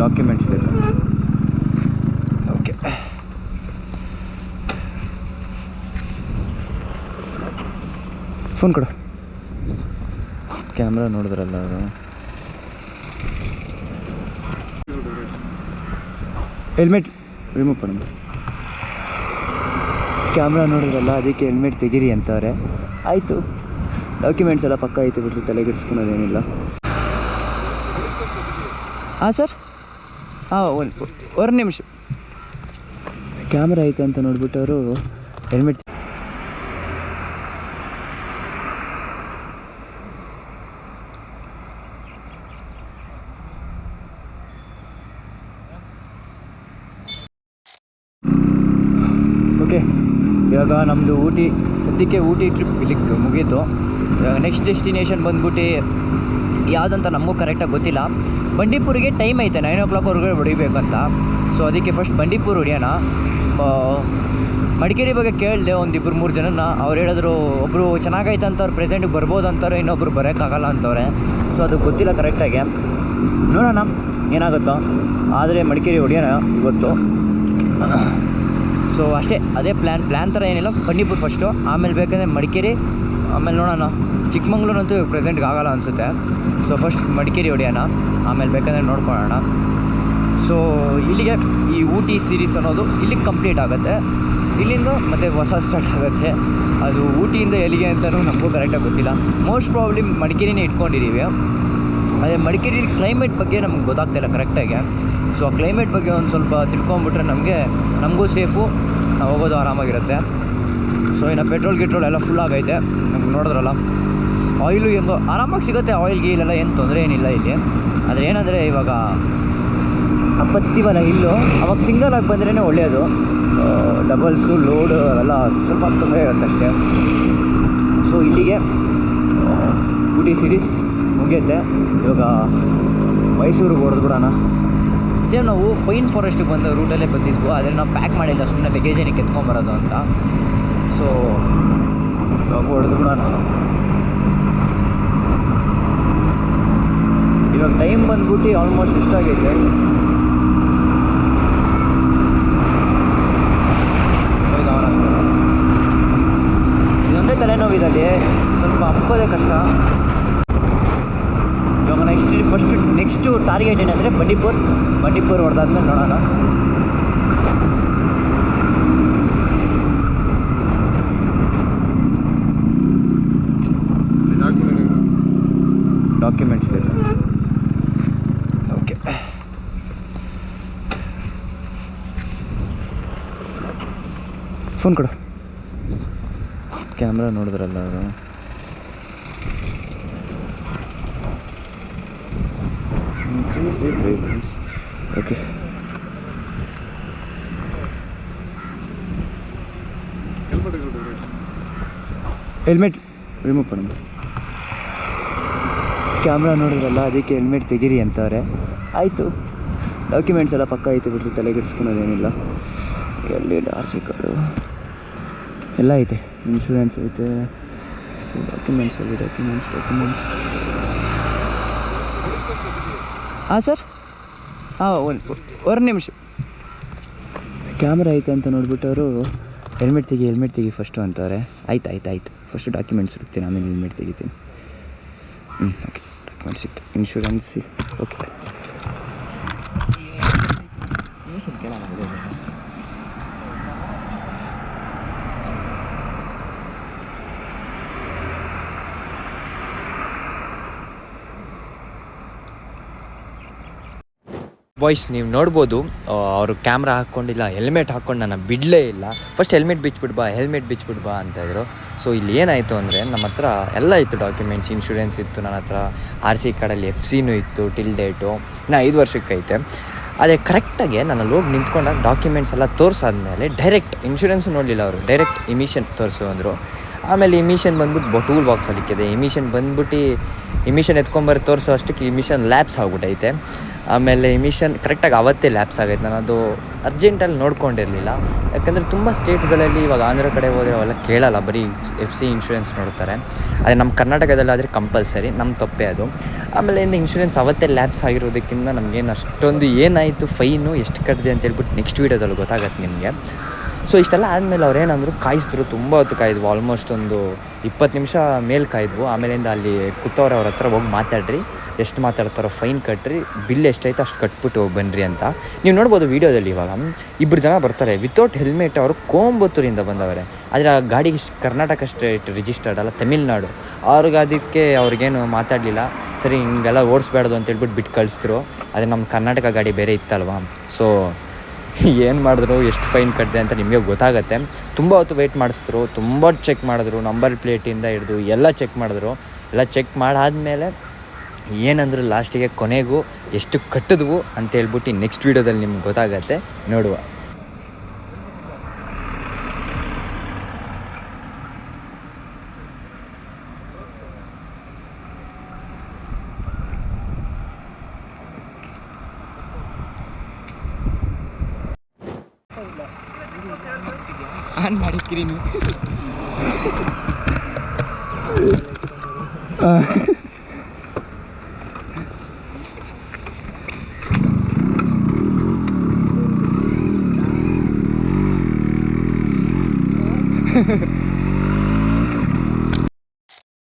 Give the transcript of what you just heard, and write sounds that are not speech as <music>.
Documents ಬೇಕು. Okay. Phone ಕೊಡು. Camera ನೋಡಿದ್ರಲ್ಲ ಅವರು ಹೆಲ್ಮೆಟ್. ರಿಮೂವ್ ಪಡ ಕ್ಯಾಮ್ರಾ ನೋಡಿದ್ರಲ್ಲ ಅದಕ್ಕೆ ಹೆಲ್ಮೆಟ್ ತೆಗೀರಿ ಅಂತವ್ರೆ. ಆಯಿತು. ಡಾಕ್ಯುಮೆಂಟ್ಸ್ ಎಲ್ಲ ಪಕ್ಕ ಆಯಿತು ಬಿಟ್ಟರೆ ತಲೆಗೆಡ್ಸ್ಕೊಳೋದೇನಿಲ್ಲ. ಹಾಂ ಸರ್. ಹಾಂ, ಒಂದು ಒಂದು ನಿಮಿಷ. ಕ್ಯಾಮ್ರಾ ಐತೆ ಅಂತ ನೋಡ್ಬಿಟ್ಟು ಅವರು ಹೆಲ್ಮೆಟ್ ಓಕೆ ಇವಾಗ ನಮ್ಮದು ಊಟಿ, ಸದ್ಯಕ್ಕೆ ಊಟಿ ಟ್ರಿಪ್ ಇಲ್ಲಿಗೆ ಮುಗೀತು. ಇವಾಗ ನೆಕ್ಸ್ಟ್ ಡೆಸ್ಟಿನೇಷನ್ ಬಂದ್ಬಿಟ್ಟು ಯಾವುದಂತ ನಮಗೂ ಕರೆಕ್ಟಾಗಿ ಗೊತ್ತಿಲ್ಲ. ಬಂಡೀಪುರಿಗೆ ಟೈಮ್ ಐತೆ ನೈನ್ ಓ ಕ್ಲಾಕ್ವರೆಗೆ ಹೊಡಿಬೇಕಂತ. ಸೊ ಅದಕ್ಕೆ ಫಸ್ಟ್ ಬಂಡೀಪುರ್ ಹೊಡಿಯೋಣ. ಮಡಿಕೇರಿ ಬಗ್ಗೆ ಕೇಳಿದೆ ಒಂದು ಇಬ್ಬರು ಮೂರು ಜನನ ಅವ್ರು ಹೇಳಿದ್ರು ಒಬ್ಬರು ಚೆನ್ನಾಗೈತೆ ಅಂತ ಅವ್ರು ಪ್ರೆಸೆಂಟಿಗೆ ಬರ್ಬೋದು ಅಂತಾರೆ, ಇನ್ನೊಬ್ರು ಬರೋಕ್ಕಾಗಲ್ಲ ಅಂತವ್ರೆ ಸೊ ಅದು ಗೊತ್ತಿಲ್ಲ ಕರೆಕ್ಟಾಗಿ ನೋಡೋಣ, ಏನಾಗುತ್ತೋ. ಆದರೆ ಮಡಿಕೇರಿ ಹೊಡಿಯೋಣ ಇವತ್ತು. ಸೊ ಅಷ್ಟೇ, ಅದೇ ಪ್ಲ್ಯಾನ್ ಪ್ಲ್ಯಾನ್ ಥರ ಏನಿಲ್ಲ. ಬಂಡೀಪುರ್ ಫಸ್ಟು ಆಮೇಲೆ ಬೇಕಂದರೆ ಮಡಿಕೇರಿ, ಆಮೇಲೆ ನೋಡೋಣ. ಚಿಕ್ಕಮಂಗ್ಳೂರಂತೂ ಪ್ರೆಸೆಂಟ್ಗೆ ಆಗಲ್ಲ ಅನಿಸುತ್ತೆ. ಸೊ ಫಸ್ಟ್ ಮಡಿಕೇರಿ ಹೊಡೆಯೋಣ, ಆಮೇಲೆ ಬೇಕಂದರೆ ನೋಡ್ಕೊಳ್ಳೋಣ. ಸೊ ಇಲ್ಲಿಗೆ ಈ ಊಟಿ ಸೀರೀಸ್ ಅನ್ನೋದು ಇಲ್ಲಿಗೆ ಕಂಪ್ಲೀಟ್ ಆಗುತ್ತೆ. ಇಲ್ಲಿಂದ ಮತ್ತೆ ಹೊಸ ಸ್ಟಾರ್ಟ್ ಆಗುತ್ತೆ. ಅದು ಊಟಿಯಿಂದ ಎಲ್ಲಿಗೆ ಅಂತಲೂ ನಮಗೂ ಕರೆಕ್ಟಾಗಿ ಗೊತ್ತಿಲ್ಲ. ಮೋಸ್ಟ್ ಪ್ರಾಬ್ಲಿ ಮಡಿಕೇರಿನೇ ಇಟ್ಕೊಂಡಿದ್ದೀವಿ ಅದೇ ಮಡಿಕೇರಿ ಕ್ಲೈಮೇಟ್ ಬಗ್ಗೆ ನಮ್ಗೆ ಗೊತ್ತಾಗ್ತಿಲ್ಲ ಕರೆಕ್ಟಾಗಿ ಸೊ ಆ ಕ್ಲೈಮೇಟ್ ಬಗ್ಗೆ ಒಂದು ಸ್ವಲ್ಪ ತಿಳ್ಕೊಂಬಿಟ್ರೆ ನಮಗೆ, ನಮಗೂ ಸೇಫು ನಾವು ಹೋಗೋದು ಆರಾಮಾಗಿರುತ್ತೆ. ಸೊ ಇನ್ನು ಪೆಟ್ರೋಲ್ ಗಿಟ್ರೋಲ್ ಎಲ್ಲ ಫುಲ್ ಆಗೈತೆ. ನಮ್ಗೆ ನೋಡಿದ್ರಲ್ಲ. ಆಯಿಲು ಹೆಂಗೋ ಆರಾಮಾಗಿ ಸಿಗುತ್ತೆ ಆಯಿಲ್ ಗೀಲೆಲ್ಲ ಏನು ತೊಂದರೆ ಏನಿಲ್ಲ ಇಲ್ಲಿ. ಆದರೆ ಏನಂದರೆ ಇವಾಗ ಅಪ್ಪತ್ತಿವಲ್ಲ ಇಲ್ಲು, ಅವಾಗ ಸಿಂಗಲ್ ಆಗಿ ಬಂದ್ರೇ ಒಳ್ಳೆಯದು ಡಬಲ್ಸು ಲೋಡು ಅವೆಲ್ಲ ಸ್ವಲ್ಪ ತೊಂದರೆ ಇರುತ್ತೆ ಅಷ್ಟೇ. ಸೊ ಇಲ್ಲಿಗೆ ಊಟಿ ಸಿರೀಸ್ ಮುಗಿಯುತ್ತೆ. ಇವಾಗ ಮೈಸೂರಿಗೆ ಹೊಡೆದು ಬಿಡೋಣ. ಸೇಮ್ ನಾವು ಪೈನ್ ಫಾರೆಸ್ಟಿಗೆ ಬಂದ ರೂಟಲ್ಲೇ ಬಂದಿದ್ವು. ಆದರೆ ನಾವು ಪ್ಯಾಕ್ ಮಾಡಿಲ್ಲ ಸುಮ್ಮನೆ ಲಗೇಜ್ ಏನಕ್ಕೆ ಅಂತ. ಸೊ ಇವಾಗ ಹೊಡೆದು ಬಿಡೋಣ ಇವಾಗ ಟೈಮ್ ಬಂದ್ಬಿಟ್ಟು ಆಲ್ಮೋಸ್ಟ್ ಇಷ್ಟ ಆಗೈತೆ? ಇದೊಂದೇ. ಇದೊಂದೇ ತಲೆನೋವಿದಲ್ಲಿ ಸ್ವಲ್ಪ ಹಂಪೋದೇ ಕಷ್ಟ. ಇವಾಗ ನೆಕ್ಸ್ಟ್ ಫಸ್ಟ್ ನೆಕ್ಸ್ಟು ಟಾರ್ಗೆಟ್ ಏನಂದರೆ ಬಂಡೀಪುರ್. ಬಂಡೀಪುರ್ ಹೊಡೆದಾದ್ಮೇಲೆ ನೋಡೋಣ. ಡಾಕ್ಯುಮೆಂಟ್ಸ್ ಬೇಕು ಓಕೆ ಫೋನ್ ಕೊಡು. ಕ್ಯಾಮ್ರಾ ನೋಡಿದ್ರಲ್ಲ ಅವರು. ಓಕೆ. ಹೆಲ್ಮೆಟ್ ರಿಮೂವ್ ಪಡ ಕ್ಯಾಮ್ರಾ ನೋಡಿದ್ರಲ್ಲ, ಅದಕ್ಕೆ ಹೆಲ್ಮೆಟ್ ತೆಗೀರಿ ಅಂತವ್ರೆ. ಆಯಿತು. ಡಾಕ್ಯುಮೆಂಟ್ಸ್ ಎಲ್ಲ ಪಕ್ಕ ಐತೆ ಬಿಡ್ರಿ ತಲೆಗೆಡ್ಸ್ಕೊಳೋದೇನಿಲ್ಲ ಎಲ್ಲಿ ಆರ್ ಸಿ ಕಾರ್ಡು. ಎಲ್ಲ ಐತೆ ಇನ್ಶೂರೆನ್ಸ್ ಐತೆ ಸೊ ಡಾಕ್ಯುಮೆಂಟ್ಸ್ ಅಲ್ಲಿ ಡಾಕ್ಯುಮೆಂಟ್ಸ್ ಡಾಕ್ಯುಮೆಂಟ್ಸ್ ಹಾಂ ಸರ್ ಹಾಂ, ಒಂದು ಒಂದು ನಿಮಿಷ. ಕ್ಯಾಮ್ರಾ ಐತೆ ಅಂತ ನೋಡಿಬಿಟ್ಟು ಅವರು ಹೆಲ್ಮೆಟ್ ತೆಗಿ ಹೆಲ್ಮೆಟ್ ತೆಗಿ ಫಸ್ಟು ಅಂತವ್ರೆ. ಆಯ್ತು ಆಯ್ತು ಆಯ್ತು. ಫಸ್ಟು ಡಾಕ್ಯುಮೆಂಟ್ಸ್ ಇರ್ತೀನಿ ಆಮೇಲೆ ಹೆಲ್ಮೆಟ್ ತೆಗಿತೀನಿ. ಹ್ಞೂ ಓಕೆ ಡಾಕ್ಯುಮೆಂಟ್ಸ್ ಸಿಕ್ತು ಇನ್ಶೂರೆನ್ಸ್ ಓಕೆ ಬಾಯ್ಸ್ ನೀವು ನೋಡ್ಬೋದು ಅವರು ಕ್ಯಾಮ್ರಾ ಹಾಕ್ಕೊಂಡಿಲ್ಲ ಹೆಲ್ಮೆಟ್ ಹಾಕ್ಕೊಂಡು ನಾನು ಬಿಡಲೇ ಇಲ್ಲ. ಫಸ್ಟ್ ಹೆಲ್ಮೆಟ್ ಬಿಚ್ಬಿಟ್ಟು ಬಾ ಹೆಲ್ಮೆಟ್ ಬಿಚ್ಬಿಟ್ಟು ಬಾ ಅಂತ ಇದ್ರು. ಸೊ ಇಲ್ಲಿ ಏನಾಯಿತು ಅಂದರೆ ನಮ್ಮ ಹತ್ರ ಎಲ್ಲ ಇತ್ತು ಡಾಕ್ಯುಮೆಂಟ್ಸ್ ಇನ್ಶೂರೆನ್ಸ್ ಇತ್ತು, ನನ್ನ ಹತ್ರ ಆರ್ ಸಿ ಕಾರ್ಡಲ್ಲಿ ಎಫ್ ಸಿನೂ ಇತ್ತು ಟಿಲ್ ಡೇಟು ನಾ ಐದು ವರ್ಷಕ್ಕೆ ಐತೆ ಆದರೆ ಕರೆಕ್ಟಾಗಿ ನಾನು ಅಲ್ಲಿ ಹೋಗಿ ನಿಂತ್ಕೊಂಡಾಗ ಡಾಕ್ಯುಮೆಂಟ್ಸ್ ಎಲ್ಲ ತೋರಿಸಾದ್ಮೇಲೆ ಡೈರೆಕ್ಟ್ ಇನ್ಶೂರೆನ್ಸು ನೋಡಲಿಲ್ಲ ಅವರು. ಡೈರೆಕ್ಟ್ ಇಮಿಷನ್ ತೋರಿಸು ಅಂದರು. ಆಮೇಲೆ ಇಮಿಷನ್ ಬಂದ್ಬಿಟ್ಟು ಟೂಲ್ ಬಾಕ್ಸ್ ಅಲ್ಲಿಕ್ಕಿದೆ. ಇಮಿಷನ್ ಬಂದ್ಬಿಟ್ಟು ಇಮಿಷನ್ ಎತ್ಕೊಂಬರ್ ತೋರಿಸೋ ಅಷ್ಟಕ್ಕೆ ಇಮಿಷನ್ ಲ್ಯಾಬ್ಸ್ ಆಗ್ಬಿಟ್ಟೈತೆ ಆಮೇಲೆ ಮಿಷನ್ ಕರೆಕ್ಟಾಗಿ ಅವತ್ತೇ ಲ್ಯಾಪ್ಸ್ ಆಗೈತೆ. ನಾನು ಅದು ಅರ್ಜೆಂಟಲ್ಲಿ ನೋಡ್ಕೊಂಡಿರಲಿಲ್ಲ. ಯಾಕಂದರೆ ತುಂಬ ಸ್ಟೇಟ್ಗಳಲ್ಲಿ ಇವಾಗ ಆಂಧ್ರ ಕಡೆ ಹೋದರೆ ಅವೆಲ್ಲ ಕೇಳಲ್ಲ. ಬರೀ ಎಫ್ ಸಿ ಇನ್ಶೂರೆನ್ಸ್ ನೋಡ್ತಾರೆ. ಅದೇ ನಮ್ಮ ಕರ್ನಾಟಕದಲ್ಲಾದರೆ ಕಂಪಲ್ಸರಿ ನಮ್ಮ ತಪ್ಪೇ ಅದು. ಆಮೇಲೆ ಇನ್ನು ಇನ್ಶೂರೆನ್ಸ್ ಅವತ್ತೇ ಲ್ಯಾಪ್ಸ್ ಆಗಿರೋದಕ್ಕಿಂತ ನಮಗೇನು ಅಷ್ಟೊಂದು ಏನಾಯಿತು? ಫೈನು ಎಷ್ಟು ಕಟ್ಟಿದೆ ಅಂತ ಹೇಳ್ಬಿಟ್ಟು ನೆಕ್ಸ್ಟ್ ವೀಡಿಯೋದಲ್ಲಿ ಗೊತ್ತಾಗತ್ತೆ ನಿಮಗೆ. ಸೊ ಇಷ್ಟೆಲ್ಲ ಆದಮೇಲೆ ಅವ್ರು ಕಾಯಿಸಿದ್ರು. ತುಂಬ ಹೊತ್ತು ಕಾಯಿದ್ವು. ಆಲ್ಮೋಸ್ಟ್ ಒಂದು ಇಪ್ಪತ್ತು ನಿಮಿಷ ಮೇಲೆ ಕಾಯಿದ್ವು. ಆಮೇಲಿಂದ ಅಲ್ಲಿ ಕೂತವ್ರೆ ಅವ್ರ ಹತ್ರ ಹೋಗಿ ಮಾತಾಡ್ರಿ. ಎಷ್ಟು ಮಾತಾಡ್ತಾರೋ ಫೈನ್ ಕಟ್ಟ್ರಿ ಬಿಲ್ ಎಷ್ಟೈತೆ ಅಷ್ಟು ಕಟ್ಬಿಟ್ಟು ಹೋಗಿ ಬನ್ನಿರಿ ಅಂತ. ನೀವು ನೋಡ್ಬೋದು ವೀಡಿಯೋದಲ್ಲಿ ಇವಾಗ. ಇಬ್ಬರು ಜನ ಬರ್ತಾರೆ. ವಿತೌಟ್ ಹೆಲ್ಮೆಟ್ ಅವರು ಕೋಂಬತ್ತೂರಿಂದ ಬಂದವರೆ. ಆದರೆ ಆ ಇಷ್ಟ್ ಕರ್ನಾಟಕ ಸ್ಟೇಟ್ ರಿಜಿಸ್ಟರ್ಡ್ ಅಲ್ಲ, ತಮಿಳ್ನಾಡು. ಅವ್ರಿಗೆ ಅದಕ್ಕೆ ಅವ್ರಿಗೇನು ಮಾತಾಡಲಿಲ್ಲ. ಸರಿ, ಹಿಂಗೆಲ್ಲ ಓಡಿಸ್ಬಾರ್ದು ಅಂತ ಹೇಳ್ಬಿಟ್ಟು ಬಿಟ್ಟು ಕಳಿಸಿದ್ರು. ಆದರೆ ನಮ್ಮ ಕರ್ನಾಟಕ ಗಾಡಿ ಬೇರೆ ಇತ್ತಲ್ವಾ? ಸೊ <laughs> ಏನು ಮಾಡಿದ್ರು, ಎಷ್ಟು ಫೈನ್ ಕಟ್ಟಿದೆ ಅಂತ ನಿಮಗೆ ಗೊತ್ತಾಗತ್ತೆ. ತುಂಬ ಹೊತ್ತು ವೆಯ್ಟ್ ಮಾಡಿಸಿದ್ರು, ತುಂಬ ಚೆಕ್ ಮಾಡಿದ್ರು ನಂಬರ್ ಪ್ಲೇಟಿಂದ ಹಿಡಿದು ಎಲ್ಲ ಚೆಕ್ ಮಾಡಿದ್ರು. ಎಲ್ಲ ಚೆಕ್ ಮಾಡಾದಮೇಲೆ ಏನಂದ್ರು ಲಾಸ್ಟಿಗೆ ಕೊನೆಗೂ ಎಷ್ಟು ಕಟ್ಟಿದ್ವು ಅಂತ ಹೇಳ್ಬಿಟ್ಟು ನೆಕ್ಸ್ಟ್ ವೀಡಿಯೋದಲ್ಲಿ ನಿಮ್ಗೆ ಗೊತ್ತಾಗತ್ತೆ. ನೋಡುವ. 한 마리끼리는 아. <laughs>